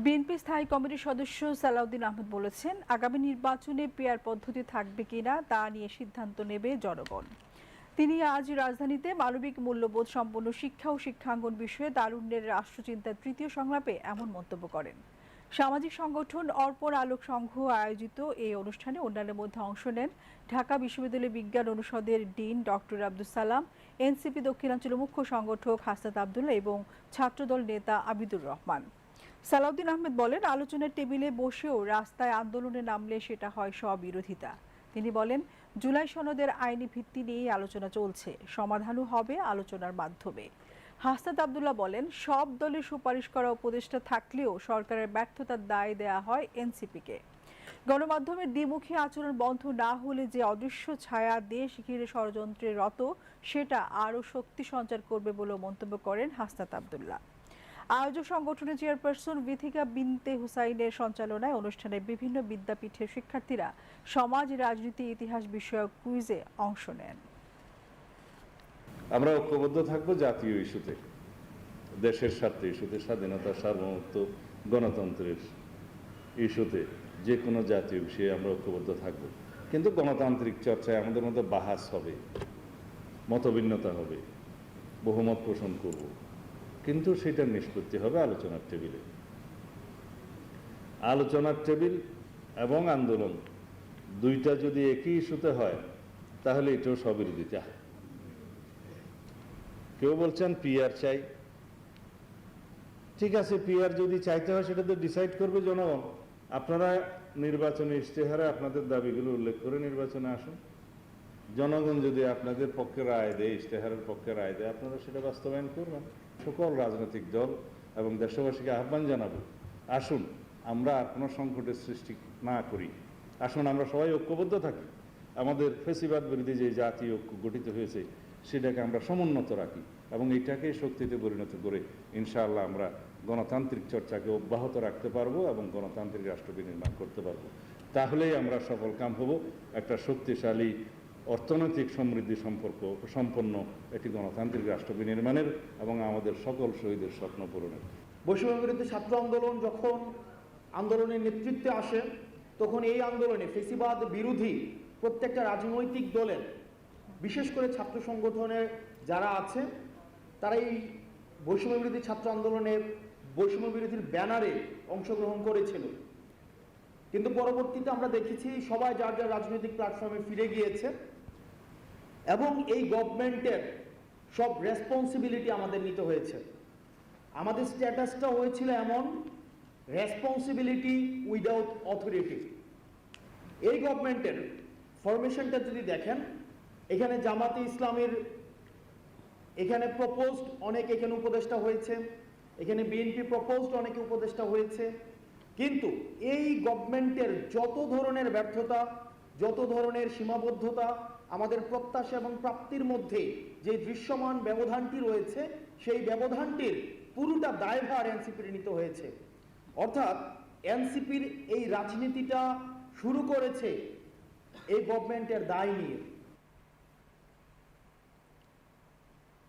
BNP স্থায়ী কমিটির সদস্য সালাউদ্দিন আহমেদ বলেছেন, আগামী নির্বাচনে পেয়ার পদ্ধতি থাকবে কিনা তা নিয়ে সিদ্ধান্ত নেবে জনগণ। তিনি আজ রাজধানীতে মানবিক মূল্যবোধ সম্পন্ন শিক্ষা ও শিক্ষাঙ্গন বিষয়ে তারুণ্যের রাষ্ট্রচিন্তার তৃতীয় সংলাপে এমন মন্তব্য করেন। সামাজিক সংগঠন অর্পণ আলোক সংঘ আয়োজিত এই অনুষ্ঠানে অন্যান্যের মধ্যে অংশ নেন ঢাকা বিশ্ববিদ্যালয় বিজ্ঞান অনুষদের dean doctor Abdul Salam, NCP দক্ষিণাঞ্চলের মুখ্য সংগঠক হাসনাত আবদুল্লাহ এবং ছাত্রদল নেতা আবিদুর রহমান। সালাউদ্দিন আহমেদ বলেন, আলোচনার টেবিলে বসেও রাস্তায় আন্দোলনে নামলে সেটা হয় স্ববিরোধিতা। তিনি বলেন, জুলাই সনদের আইনি ভিত্তি নিয়েই আলোচনা চলছে, সমাধানও হবে আলোচনার মাধ্যমে। হাসনাত আবদুল্লাহ বলেন, সব দলের সুপারিশ করা উপদেষ্টা থাকলেও সরকারের ব্যর্থতার দায় দেয়া হয় এনসিপিকে। গণমাধ্যমের দ্বিমুখী আচরণ বন্ধ না হলে যে অদৃশ্য ছায়া দেশ ঘিরে ষড়যন্ত্রে রত, সেটা আরও শক্তি সঞ্চার করবে বলেও মন্তব্য করেন হাসনাত আবদুল্লাহ। আয়োজক সংগঠনের চেয়ারপারসন বিথিকা বিনতে হুসাইনের সঞ্চালনায় অনুষ্ঠানে বিভিন্ন বিদ্যাপীঠের শিক্ষার্থীরা সমাজ, রাজনীতি, ইতিহাস বিষয়ক কুইজে অংশ নেন। আমরা ঐক্যবদ্ধ থাকব জাতীয় ইস্যুতে, দেশের স্বার্থে ইস্যুতে, স্বাধীনতা, সার্বভৌমত্ব, গণতন্ত্রের ইস্যুতে, যে কোনো জাতীয় বিষয়ে আমরা ঐক্যবদ্ধ থাকব। কিন্তু গণতান্ত্রিক চর্চায় আমাদের মধ্যে বাহাস হবে, মতভিন্নতা হবে, বহুমত পোষণ করব। কিন্তু সেটার নিষ্পত্তি হবে আলোচনার টেবিলে। আলোচনার টেবিল এবং আন্দোলন দুইটা যদি একই ইস্যুতে হয়, তাহলে এটাও স্ববিরোধিতা কেউ বলছেন পিআর চাই। ঠিক আছে, পিআর যদি চাইতে হয়, সেটা তো ডিসাইড করবে জনগণ। আপনারা নির্বাচনী ইশতেহারে আপনাদের দাবিগুলো উল্লেখ করে নির্বাচনে আসুন। জনগণ যদি আপনাদের পক্ষে রায় দেয়, ইশতেহারের পক্ষে রায় দেয়, আপনারা সেটা বাস্তবায়ন করবেন। সকল রাজনৈতিক দল এবং দেশবাসীকে আহ্বান জানাব, আসুন আমরা আর কোনো সংকটের সৃষ্টি না করি। আসুন আমরা সবাই ঐক্যবদ্ধ থাকি। আমাদের ফেসিবাদ বিরোধী যে জাতীয় ঐক্য গঠিত হয়েছে, সেটাকে আমরা সমুন্নত রাখি এবং এটাকে শক্তিতে পরিণত করে ইনশাআল্লাহ আমরা গণতান্ত্রিক চর্চাকে অব্যাহত রাখতে পারব এবং গণতান্ত্রিক রাষ্ট্র বিনির্মাণ করতে পারব। তাহলেই আমরা সফল কাম হব। একটা শক্তিশালী অর্থনৈতিক সমৃদ্ধি সম্পর্ক, সম্পন্ন একটি গণতান্ত্রিক রাষ্ট্র বিনির্মাণের এবং আমাদের সকল শহীদের স্বপ্ন পূরণের। বৈষম্য বিরোধী ছাত্র আন্দোলন যখন আন্দোলনের নেতৃত্বে আসে, তখন এই আন্দোলনে ফেসিবাদ বিরোধী প্রত্যেকটা রাজনৈতিক দলের, বিশেষ করে ছাত্র সংগঠনের যারা আছে, তারা এই বৈষম্য বিরোধী ছাত্র আন্দোলনের বৈষম্য বিরোধীর ব্যানারে অংশগ্রহণ করেছিল। কিন্তু পরবর্তীতে আমরা দেখেছি সবাই যার যার রাজনৈতিক প্ল্যাটফর্মে ফিরে গিয়েছে। এবং এই গভর্নমেন্টের সব রেসপন্সিবিলিটি আমাদের নিতে হয়েছে। আমাদের স্ট্যাটাসটা হয়েছিল এমন রেসপন্সিবিলিটি উইদাউট অথরিটি এই গভর্নমেন্টের ফরমেশনটা যদি দেখেন, এখানে জামাতে ইসলামের, এখানে প্রপোজড অনেক, এখানে উপদেষ্টা হয়েছে। এখানে বিএনপি প্রপোজড অনেকে উপদেষ্টা হয়েছে। কিন্তু এই গভর্নমেন্টের যত ধরনের ব্যর্থতা যত ধরনের সীমাবদ্ধতা আমাদের প্রত্যাশা এবং প্রাপ্তির মধ্যে যে দৃশ্যমান ব্যবধানটি রয়েছে, সেই ব্যবধানটির পুরোটা দায়ভার এনসিপির নিতে হয়েছে। অর্থাৎ এনসিপির এই রাজনীতিটা শুরু করেছে এই গভর্নমেন্টের দায় নিয়ে।